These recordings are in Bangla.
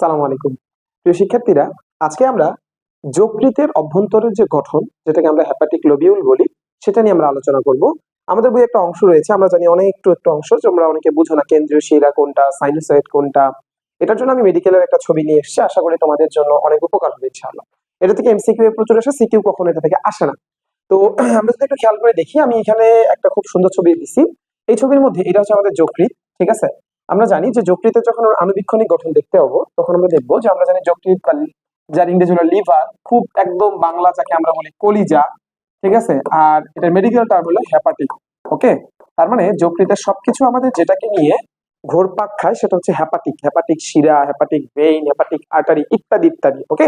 সালাম আলাইকুম। প্রিয় শিক্ষার্থীরা, আজকে আমরা যকৃতের অভ্যন্তরের যে গঠন, যেটাকে আমরা হ্যাপাটিক লোবিউল বলি, সেটা নিয়ে আমরা আলোচনা করব। আমাদের বই একটা অংশ রয়েছে, আমরা জানি অনেক একটু একটু অংশ, তোমরা অনেকে বুঝো না কেন্দ্রীয় শিরা কোনটা সাইনোসয়েড কোনটা। এটার জন্য আমি মেডিকেলের একটা ছবি নিয়ে এসেছি, আশা করি তোমাদের জন্য অনেক উপকার হবে, ইনশাআল্লাহ। এটা থেকে এমসিকিউ এর প্রচুর আসে সিকিউ কখনো এটা থেকে আসে না। তো আমরা যদি একটু খেয়াল করে দেখি, আমি এখানে একটা খুব সুন্দর ছবি দিছি। এই ছবির মধ্যে এটা হচ্ছে আমাদের যকৃত ঠিক আছে? আমরা জানি যে যকৃতের যখন আণুবীক্ষণিক গঠন দেখতে হব, তখন আমরা দেখব যে আমরা জানি যকৃত যার ইংরেজি হলো লিভার খুব একদম বাংলা যাকে আমরা বলি কলিজা, ঠিক আছে? আর এটা মেডিকেল টার্ম হলো হ্যাপাটিক ওকে তার মানে যকৃতের সবকিছু আমাদের যেটাকে নিয়ে ঘোরপাক খায় সেটা হচ্ছে হ্যাপাটিক হ্যাপাটিক শিরা হ্যাপাটিক ভেইন হ্যাপাটিক আর্টারি ইত্যাদি ইত্যাদি ওকে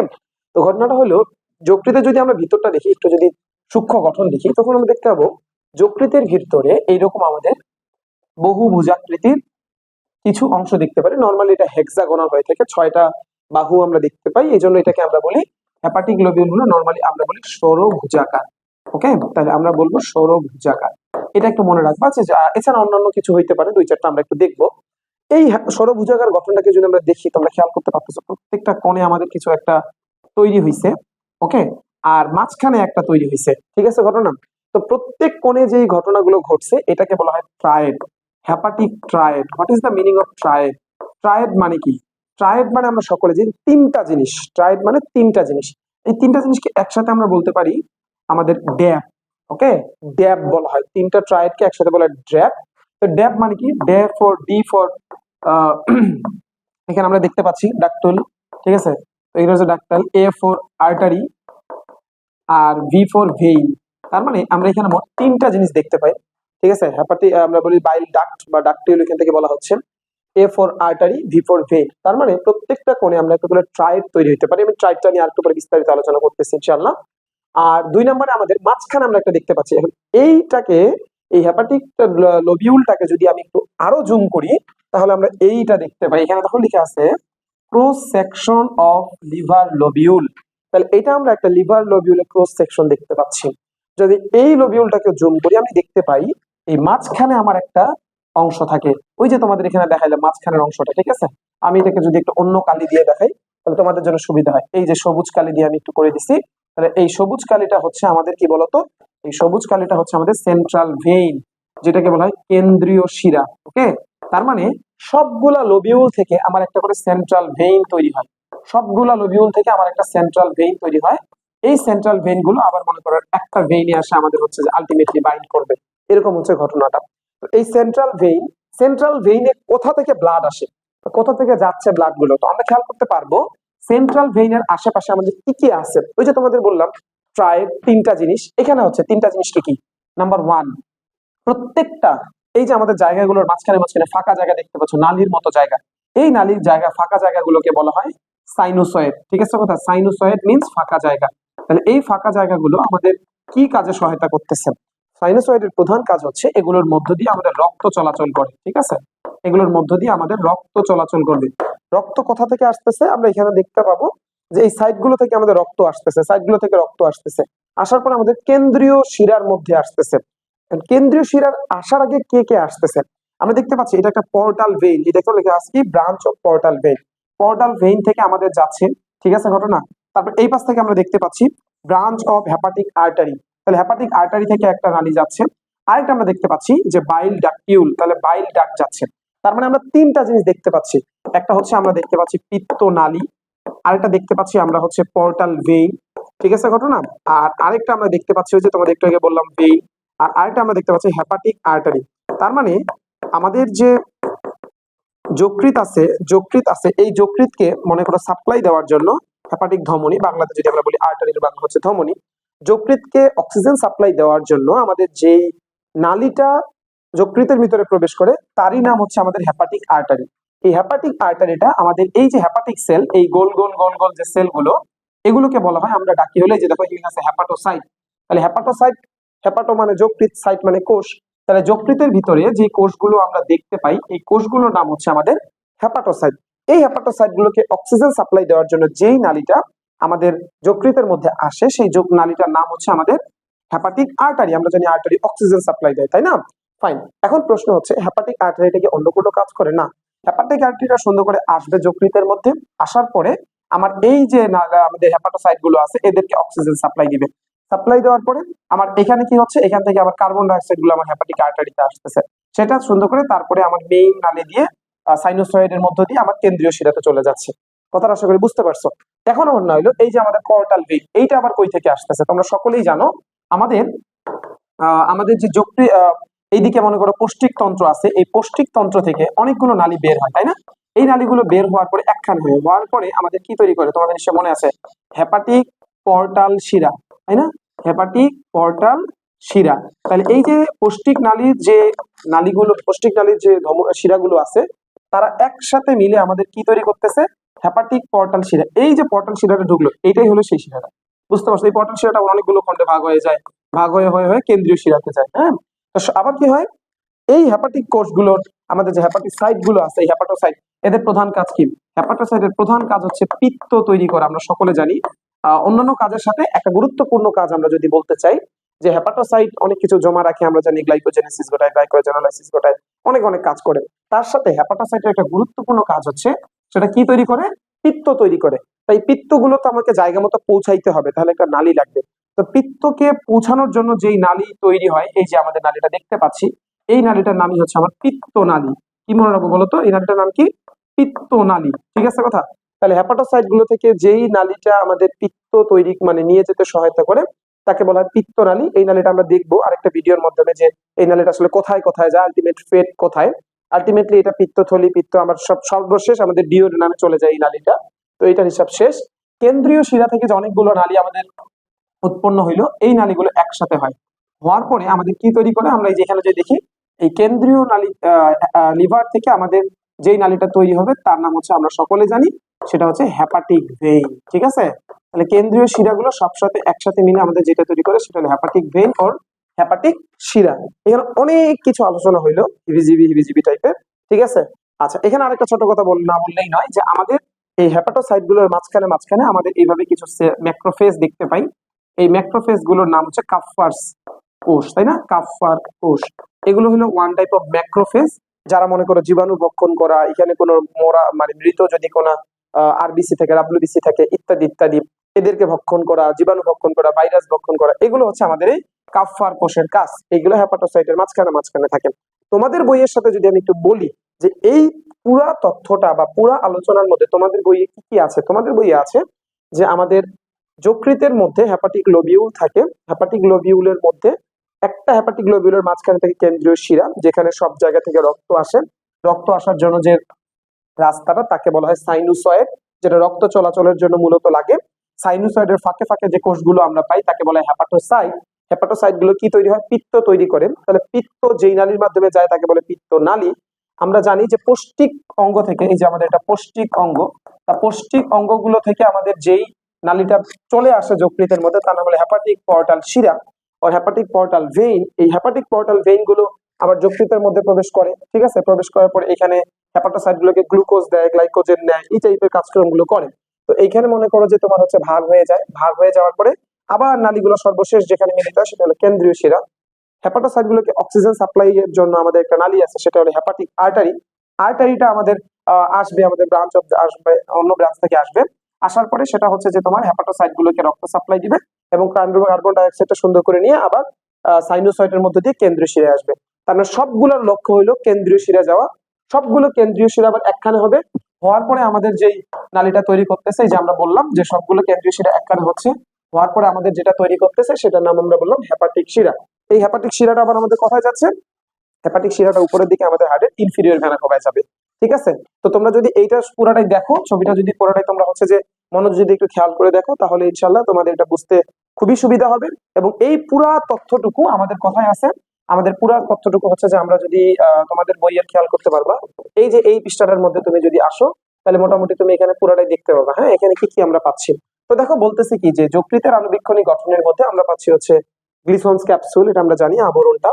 তো ঘটনাটা হলো যকৃতে যদি আমরা ভিতরটা দেখি, একটু যদি সূক্ষ্ম গঠন দেখি, তখন আমরা দেখতে পাবো যকৃতের ভিতরে এইরকম আমাদের বহু ভুজাকৃতির কিছু অংশ দেখতে পারি। নর্মালি এটা হেক্সাগোনাল হয়ে থাকে। ছয়টা বাহু আমরা দেখতে পাই। এই জন্য এটাকে আমরা বলি হ্যাপাটিক লোবিউল হলো নর্মালি আমরা বলি সৌরভুজাকার। ওকে তাহলে আমরা বলব সৌরভুজাকার। এটা একটু মনে রাখবা যে এছাড়া অন্যান্য কিছু হইতে পারে। দুই চারটা আমরা একটু দেখব। এই সৌরভুজাকার গঠনটাকে যদি আমরা দেখি, তোমরা খেয়াল করতে পারতেছো, প্রত্যেকটা কোণে আমাদের কিছু একটা তৈরি হয়েছে ওকে আর মাঝখানে একটা তৈরি হয়েছে ঠিক আছে ঘটনা? তো প্রত্যেক কোণে যেই ঘটনাগুলো ঘটছে, এটাকে বলা হয় triad hepatic triad what is the meaning of triad triad মানে কি? ট্রায়েড মানে আমরা সকলে যে তিনটা জিনিস ট্রায়েড মানে তিনটা জিনিস। এই তিনটা জিনিসকে একসাথে আমরা বলতে পারি আমাদের ড্যাব ওকে ড্যাব বলা হয়। তিনটা ট্রায়েডকে একসাথে বলা হয় ড্যাব তো ড্যাব মানে কি? ডে ফর ডি ফর এখানে আমরা দেখতে পাচ্ছি ডাক্টল ঠিক আছে? এগুলো হচ্ছে ডাক্টাল এ ফর আর্টারি আর ভি ফর ভেইন তার মানে আমরা এখানে মোট তিনটা জিনিস দেখতে পাই। ঠিক আছে? হ্যাপাটি আমরা বলি বাইল ডাক্ট বা ডাক্টিউল এখান থেকে বলা হচ্ছে। A for artery V for vein তার মানে প্রত্যেকটা কোণে আমরা করে ট্রাইব তৈরি হতে পারি। আমি ট্রাইবটা নিয়ে আরেকটু পরে বিস্তারিত আলোচনা করতেছি, ইনশাআল্লাহ। আর দুই নম্বরে আমাদের মাঝখানে আমরা একটা দেখতে পাচ্ছি। এখন এইটাকে, এই হ্যাপাটিক লোবিউলটাকে যদি আমি একটু আরও জুম করি, তাহলে আমরা এইটা দেখতে পাই। এখানে তখন লিখে আছে cross section of liver lobule তাহলে এটা আমরা একটা লিভার লোবিউলের ক্রস সেকশন দেখতে পাচ্ছি। যদি এই লোবিউলটাকে জুম করি, আমি দেখতে পাই এই মাঝখানে আমার একটা অংশ থাকে। ওই যে তোমাদের এখানে দেখাইলে মাঝখানের অংশটা, ঠিক আছে? আমি এটাকে যদি একটু অন্য কালি দিয়ে দেখাই, তাহলে তোমাদের জন্য সুবিধা হয়। এই যে সবুজ কালি দিয়ে আমি একটু করে দিছি, তাহলে এই সবুজ কালিটা হচ্ছে আমাদের কি বলতো? এই সবুজ কালিটা হচ্ছে আমাদের সেন্ট্রাল ভেইন যেটাকে বলা হয় কেন্দ্রীয় শিরা ওকে তার মানে সবগুলা লোবিউল থেকে আমার একটা করে সেন্ট্রাল ভেইন তৈরি হয়। সবগুলা লোবিউল থেকে আমার একটা সেন্ট্রাল ভেইন তৈরি হয়। এই সেন্ট্রাল ভেইনগুলো আবার মনে করো একটা ভেইনে আসে আমাদের হচ্ছে যে আলটিমেটলি বাইন্ড করবে। এরকম হচ্ছে ঘটনাটা। এই সেন্ট্রাল ভেইন সেন্ট্রাল ভেইনে কোথা থেকে ব্লাড আসে? কোথা থেকে যাচ্ছে ব্লাডগুলো? তো আমরা খেয়াল করতে পারব সেন্ট্রাল ভেইনের আশেপাশে আমাদের কি কি আছে? ওই যে তোমাদের বললাম ট্রাইব তিনটা জিনিস। এখানে হচ্ছে তিনটা জিনিস কি? নাম্বার ওয়ান প্রত্যেকটা, এই যে আমাদের জায়গাগুলোর মাঝখানে মাঝখানে ফাঁকা জায়গা দেখতে পাচ্ছ, নালির মতো জায়গা। এই নালির জায়গা, ফাঁকা জায়গাগুলোকে বলা হয় সাইনোসয়েড ঠিক আছে কথা? সাইনোসয়েড মিন্স ফাঁকা জায়গা। তাহলে এই ফাঁকা জায়গাগুলো আমাদের কি কাজে সহায়তা করতেছে? সাইনোসয়েডের প্রধান কাজ হচ্ছে এগুলোর মধ্য দিয়ে আমাদের রক্ত চলাচল করে, ঠিক আছে? এগুলোর মধ্য দিয়ে আমাদের রক্ত চলাচল করবে। রক্ত কোথা থেকে আসতেছে? আমরা এখানে দেখতে পাবো যে এই সাইডগুলো থেকে আমাদের রক্ত আসতেছে সাইডগুলো থেকে রক্ত আসতেছে। আসার পর আমাদের কেন্দ্রীয় শিরার মধ্যে আসতেছে। কেন্দ্রীয় শিরার আসার আগে কে কে আসতেছে? আমরা দেখতে পাচ্ছি এটা একটা পোর্টাল ভেইন এটাকে লেখা আছে কি? Branch of portal vein portal vein থেকে আমাদের যাচ্ছে, ঠিক আছে ঘটনা? তারপর এই পাশ থেকে আমরা দেখতে পাচ্ছি ব্রাঞ্চ অফ হ্যাপাটিক আর্টারি তাহলে হ্যাপাটিক আর্টারি থেকে একটা নালী যাচ্ছে। আরেকটা আমরা দেখতে পাচ্ছি যে বাইল ডাকটিউল তাহলে বাইল ডাক যাচ্ছে। তার মানে আমরা তিনটা জিনিস দেখতে পাচ্ছি। একটা হচ্ছে আমরা দেখতে পাচ্ছি পিত্ত নালী, আরেকটা দেখতে পাচ্ছি আমরা হচ্ছে পোর্টাল ভেইন ঠিক আছে ঘটনা? আর আরেকটা আমরা দেখতে পাচ্ছি যে তোমাদের একটু আগে বললাম ভেইন আর আরেকটা আমরা দেখতে পাচ্ছি হ্যাপাটিক আর্টারি তার মানে আমাদের যে যকৃত আছে যকৃত আছে, এই যকৃতকে মনে করো সাপ্লাই দেওয়ার জন্য হ্যাপাটিক ধমনী, বাংলাতে যদি আমরা বলি আর্টারির বাংলা হচ্ছে ধমনী যকৃতকে অক্সিজেন সাপ্লাই দেওয়ার জন্য আমাদের যেই নালীটা যকৃতের ভিতরে প্রবেশ করে, তারই নাম হচ্ছে আমাদের হ্যাপাটিক আর্টারি এই হ্যাপাটিক আর্টারিটা আমাদের এই যে হ্যাপাটিক সেল এই গোল গোল গোল গোল যে সেলগুলো এগুলোকে বলা হয় আমরা ডাকি হলে যে দেখো এখানে আছে হ্যাপাটোসাইট তাহলে হ্যাপাটোসাইট হ্যাপাটো মানে যকৃত সাইট মানে কোষ। তাহলে যকৃতের ভিতরে যে কোষগুলো আমরা দেখতে পাই, এই কোষগুলোর নাম হচ্ছে আমাদের হ্যাপাটোসাইট এই হ্যাপাটোসাইট গুলোকে অক্সিজেন সাপ্লাই দেওয়ার জন্য যেই নালীটা আমাদের যকৃতের মধ্যে আসে, সেই যোগ নালীটার নাম হচ্ছে আমাদের হ্যাপাটিক আর্টারি আমরা জানি আর্টারি অক্সিজেন সাপ্লাই দেয়, তাই না? ফাইন এখন প্রশ্ন হচ্ছে হ্যাপাটিক আর্টারিটা কি অন্য কোনো কাজ করে? না। হেপাটিক আর্টারিটা সুন্দর করে আসবে যকৃতের মধ্যে, আসার পরে আমার এই যে আমাদের হেপাটোসাইটগুলো আছে, এদেরকে অক্সিজেন সাপ্লাই দিবে। সাপ্লাই দেওয়ার পরে আমার এখানে কি হচ্ছে? এখান থেকে আবার কার্বন ডাইঅক্সাইডগুলো আমার হেপাটিক আর্টারিতে আসতেছে। সেটা সুন্দর করে তারপরে আমার মেইন নালী দিয়ে সাইনোসয়েডের মধ্য দিয়ে আমার কেন্দ্রীয় শিরাতে চলে যাচ্ছে। কথাটা আশা করি বুঝতে পারছ? এখন না হইল। এই যে আমাদের কর্টাল ভেইন এইটা আবার কই থেকে আসতেছে? তোমরা সকলেই জানো, আমাদের আমাদের যে যকৃ এইদিকে মনে করো পৌষ্টিক তন্ত্র আছে, এই পৌষ্টিক তন্ত্র থেকে অনেকগুলো নালী বের হয়, তাই না? এই নালীগুলো বের হওয়ার পরে একখান হয়ে হওয়ার পরে আমাদের কি তৈরি করে? তোমাদের নিশ্চয় মনে আছে, হেপাটিক পর্টাল শিরা, তাই না? হেপাটিক পর্টাল শিরা। তাহলে এই যে পৌষ্টিক নালীর যে নালীগুলো, পৌষ্টিক নালীর যে শিরাগুলো আছে, তারা একসাথে মিলে আমাদের কি তৈরি করতেছে? হেপাটিক পর্টাল শিরা, এই যে পর্টাল শিরাটা ঢুকলো এইটাই হলো সেই শিরাটা। বুঝতে পারছ? এই পর্টাল শিরাটা অনেকগুলো খন্ডে ভাগ হয়ে যায়, ভাগ হয়ে হয়ে হয়ে কেন্দ্রীয় শিরাতে যায় হ্যাঁ? তো আবার কি হয়? এই হেপাটিক কোষগুলোর আমাদের যে হেপাটিক সাইটগুলো আছে, এই হেপাটোসাইট এদের প্রধান কাজ কি? হেপাটোসাইটের প্রধান কাজ হচ্ছে পিত্ত তৈরি করা, আমরা সকলে জানি। অন্যান্য কাজের সাথে একটা গুরুত্বপূর্ণ কাজ আমরা যদি বলতে চাই, যে হেপাটোসাইট অনেক কিছু জমা রাখে, আমরা জানি গ্লাইকোজেনেসিস ঘটায় গ্লাইকোজেনোলাইসিস ঘটায়, অনেক অনেক কাজ করে। তার সাথে হেপাটোসাইটের একটা গুরুত্বপূর্ণ কাজ হচ্ছে সেটা কি তৈরি করে? পিত্ত তৈরি করে। তাই পিত্তগুলো তো আমাকে জায়গা মতো পৌঁছাইতে হবে, তাহলে একটা নালী লাগবে। তো পিত্তকে পৌঁছানোর জন্য যেই নালী তৈরি হয়, এই যে আমাদের নালীটা দেখতে পাচ্ছি, এই নালীটার নামই হচ্ছে আমার পিত্ত নালী। কি মনে রাখব বলতো এই নালীটার নাম কি? পিত্ত নালী। ঠিক আছে কথা? তাহলে হেপাটোসাইটগুলো থেকে যেই নালীটা আমাদের পিত্ত তৈরি মানে নিয়ে যেতে সহায়তা করে, তাকে বলা হয় পিত্ত নালী। এই নালীটা আমরা দেখব আরেকটা ভিডিওর মাধ্যমে যে এই নালীটা আসলে কোথায় কোথায় যায় আলটিমেট ফেট কোথায়। আলটিমেটলি এটা পিত্তথলি পিত্ত, আমার সব সর্বশেষ আমাদের ডিওর নামে চলে যায় এই নালীটা। তো এটার হিসাব শেষ। কেন্দ্রীয় শিরা থেকে যে অনেকগুলো নালী আমাদের উৎপন্ন হইল, এই নালীগুলো একসাথে হয়। হওয়ার পরে আমাদের কি তৈরি করে? আমরা এই যে দেখি, এই কেন্দ্রীয় নালী লিভার থেকে আমাদের যেই নালীটা তৈরি হবে, তার নাম হচ্ছে, আমরা সকলে জানি, সেটা হচ্ছে হ্যাপাটিক ভেইন। ঠিক আছে? তাহলে কেন্দ্রীয় শিরাগুলো সবসাথে একসাথে মিলে আমাদের যেটা তৈরি করে, সেটা হলো হ্যাপাটিক ভেইন, ওর হ্যাপাটিক শিরা। এখানে অনেক কিছু আলোচনা হইল, হিবিজিবি হিবিজিবি টাইপের ঠিক আছে? আচ্ছা এখানে আরেকটা ছোট কথা বল না বললেই নয় যে আমাদের এই হেপাটোসাইটগুলোর মাঝখানে মাঝখানে আমাদের এইভাবে কিছু ম্যাক্রোফেজ দেখতে পাই। এই ম্যাক্রোফেজগুলোর নাম হচ্ছে কাফার্স কোষ, তাই না? কাফার কোষ। এগুলো হলো ওয়ান টাইপ অফ ম্যাক্রোফেজ যারা মনে করো জীবাণু ভক্ষণ করা, এখানে কোনো মরা মানে মৃত যদি কোনো আরবিসি থাকে ডাব্লিউবিসি থাকে, ইত্যাদি ইত্যাদি, এদেরকে ভক্ষণ করা, জীবাণু ভক্ষণ করা, ভাইরাস ভক্ষণ করা, এগুলো হচ্ছে আমাদের এই কাফার কোষের কাজ এগুলো হেপাটোসাইটের মাঝখানে মাঝখানে থাকে। তোমাদের বইয়ের সাথে যদি আমি একটু বলি যে এই পুরা তথ্যটা বা পুরা আলোচনার মধ্যে তোমাদের বইয়ে কি কি আছে? তোমাদের বইয়ে আছে যে আমাদের যকৃতের মধ্যে হ্যাপাটিক লোবিউল থাকে। হ্যাপাটিক লোবিউলের মধ্যে একটা হ্যাপাটিক লোবিউলের মাঝখানে থেকে কেন্দ্রীয় শিরা, যেখানে সব জায়গা থেকে রক্ত আসে। রক্ত আসার জন্য যে রাস্তাটা, তাকে বলা হয় সাইনুসয়েড যেটা রক্ত চলাচলের জন্য মূলত লাগে। সাইনুসয়েডের ফাঁকে ফাঁকে যে কোষগুলো আমরা পাই, তাকে বলা হয় হ্যাপাটোসাইট হেপাটোসাইটগুলো কি তৈরি হয়? পিত্ত তৈরি করে। তাহলে পিত্ত যেই নালীর মাধ্যমে যায় তাকে বলে পিত্ত নালী। আমরা জানি যে পৌষ্টিক অঙ্গ থেকে এই যে আমাদের এটা পৌষ্টিক অঙ্গ, তা পৌষ্টিক অঙ্গগুলো থেকে আমাদের যেই নালীটা চলে আসে যকৃতের মধ্যে, তার নাম হলো হ্যাপাটিক পর্টাল শিরা। ও হ্যাপাটিক পর্টাল ভেইন এই হ্যাপাটিক পর্টাল ভেইনগুলো আবার যকৃতের মধ্যে প্রবেশ করে, ঠিক আছে? প্রবেশ করার পরে এখানে হ্যাপাটোসাইট গুলোকে গ্লুকোজ দেয় গ্লাইকোজেন নেয়, এই টাইপের কাজকর্মগুলো করে। তো এইখানে মনে করো যে তোমার হচ্ছে ভাগ হয়ে যায়। ভাগ হয়ে যাওয়ার পরে আবার নালীগুলো সর্বশেষ যেখানে মিলিত হয় সেটা হলো কেন্দ্রীয় শিরা। হেপাটোসাইট গুলোকে অক্সিজেন সাপ্লাই এর জন্য আমাদের একটা নালী আছে, সেটা হলো হেপাটিক আর্টারি আর্টারিটা আমাদের আসবে, আমাদের ব্রাঞ্চ অফ আসবে, অন্য ব্রাঞ্চ থেকে আসবে। আসার পরে সেটা হচ্ছে যে তোমার হেপাটোসাইট গুলোকে রক্ত সাপ্লাই দিবে এবং কার্বন ডাইঅক্সাইডটা সুন্দর করে নিয়ে আবার সাইনোসয়েডের মধ্যে দিয়ে কেন্দ্রীয় শিরে আসবে। তার মানে সবগুলোর লক্ষ্য হলো কেন্দ্রীয় শিরা যাওয়া। সবগুলো কেন্দ্রীয় শিরা আবার একখানে হবে। হওয়ার পরে আমাদের যেই নালীটা তৈরি করতেছে যে আমরা বললাম যে সবগুলো কেন্দ্রীয় শিরা একখানে হচ্ছে। হওয়ার পরে আমাদের যেটা তৈরি করতেছে সেটার নাম আমরা বললাম হেপাটিক শিরা। এই হেপাটিক শিরাটা আবার আমাদের কোথায় যাচ্ছে? হেপাটিক শিরাটা উপরের দিকে আমাদের হার্টের ইনফিরিয়র ভেনা কবায় যাবে? ঠিক আছে? তো তোমরা যদি এইটা পুরাটাই দেখো, ছবিটা যদি পুরোটাই তোমরা হচ্ছে যে মনোযোগ যদি একটু খেয়াল করে দেখো, তাহলে ইনশাল্লাহ তোমাদের এটা বুঝতে খুবই সুবিধা হবে। এবং এই পুরা তথ্যটুকু আমাদের কথায় আছে? আমাদের পুরা তথ্যটুকু হচ্ছে যে আমরা যদি তোমাদের বইয়ের খেয়াল করতে পারবা, এই যে এই পৃষ্ঠাটার মধ্যে তুমি যদি আসো, তাহলে মোটামুটি তুমি এখানে পুরাটাই দেখতে পাবা। হ্যাঁ এখানে কি কি আমরা পাচ্ছি? তো দেখো, বলতেছি কি যে যকৃতের আণুবীক্ষণিক গঠনের মধ্যে আমরা পাচ্ছি হচ্ছে গ্লিসন্স ক্যাপসুল, এটা আমরা জানি, আবরণটা।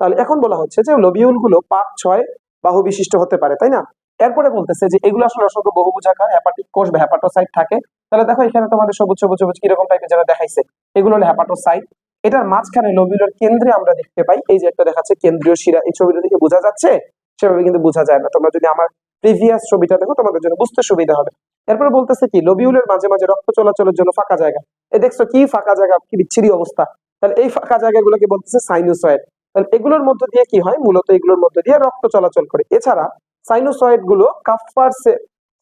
তাহলে এখন বলা হচ্ছে যে লোবিউলগুলো পাঁচ ছয় বাহু বিশিষ্ট হতে পারে, তাই না? এরপরে বলতেছে যে এগুলো আসলে অসংখ্য বহুভুজাকার হ্যাপাটিক কোষ বা হ্যাপাটোসাইট থাকে। তাহলে দেখো, এখানে তোমাদের সবুজ সবুজ সবুজ কীরকম টাইপের যারা দেখাইছে, এগুলো হলো হ্যাপাটোসাইট এটার মাঝখানে লোবিউলের কেন্দ্রে আমরা দেখতে পাই, এই যে একটা দেখাচ্ছে কেন্দ্রীয় শিরা, এই ছবিটা দেখে বোঝা যাচ্ছে? সেভাবে কিন্তু বোঝা যায় না। তোমরা যদি আমার প্রিভিয়াস ছবিটা দেখো, তোমাদের জন্য বুঝতে সুবিধা হবে। এরপরে বলতেছে কি লোবিউলের মাঝে মাঝে রক্ত চলাচলের জন্য ফাঁকা জায়গা। এ দেখছ কি ফাঁকা জায়গা, কি বিচ্ছিরি অবস্থা। তাহলে এই ফাঁকা জায়গাগুলোকে বলতেছে সাইনোসয়েড। তাহলে এগুলোর মধ্য দিয়ে কি হয়? মূলত এগুলোর মধ্য দিয়ে রক্ত চলাচল করে। এছাড়া সাইনোসয়েডগুলো কাফার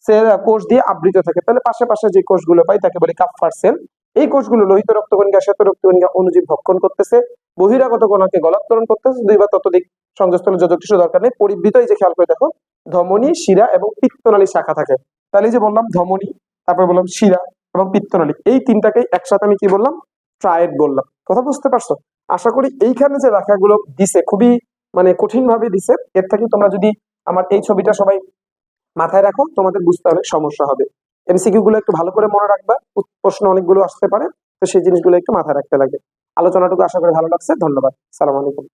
সেল কোষ দিয়ে আবৃত থাকে। তাহলে পাশে পাশে যে কোষগুলো পাই তাকে বলি কাফার সেল। এই কোষগুলো লোহিত রক্তকণিকা, শ্বেত রক্তকণিকা অনুজীব ভক্ষণ করতেছে, বহিরাগত কণাকে গলাত্তরণ করতেছে। দুই বা ততোধিক সংযোগস্থলে যোজক টিস্যু দরকার নেই। পরিবৃত এই যে খেয়াল করে দেখো, ধমনী, শিরা এবং পিত্তনালী শাখা থাকে। তাহলে যে বললাম ধমনী, তারপর বললাম শিরা এবং পিত্তনালী, এই তিনটাকেই একসাথে আমি কি বললাম? ট্রায়েড বললাম। কথা বুঝতে পারছ? আশা করি এইখানে যে ব্যাখ্যাগুলো দিছে খুবই মানে কঠিন ভাবে দিছে, এর থেকে তোমরা যদি আমার এই ছবিটা সবাই মাথায় রাখো, তোমাদের বুঝতে অনেক সমস্যা হবে। এমসিকিউ গুলো একটু ভালো করে মনে রাখবা প্রশ্ন অনেকগুলো আসতে পারে, তো সেই জিনিসগুলো একটু মাথায় রাখতে লাগবে আলোচনাটুকু আশা করি ভালো লাগছে, ধন্যবাদ। সালাম আলাইকুম।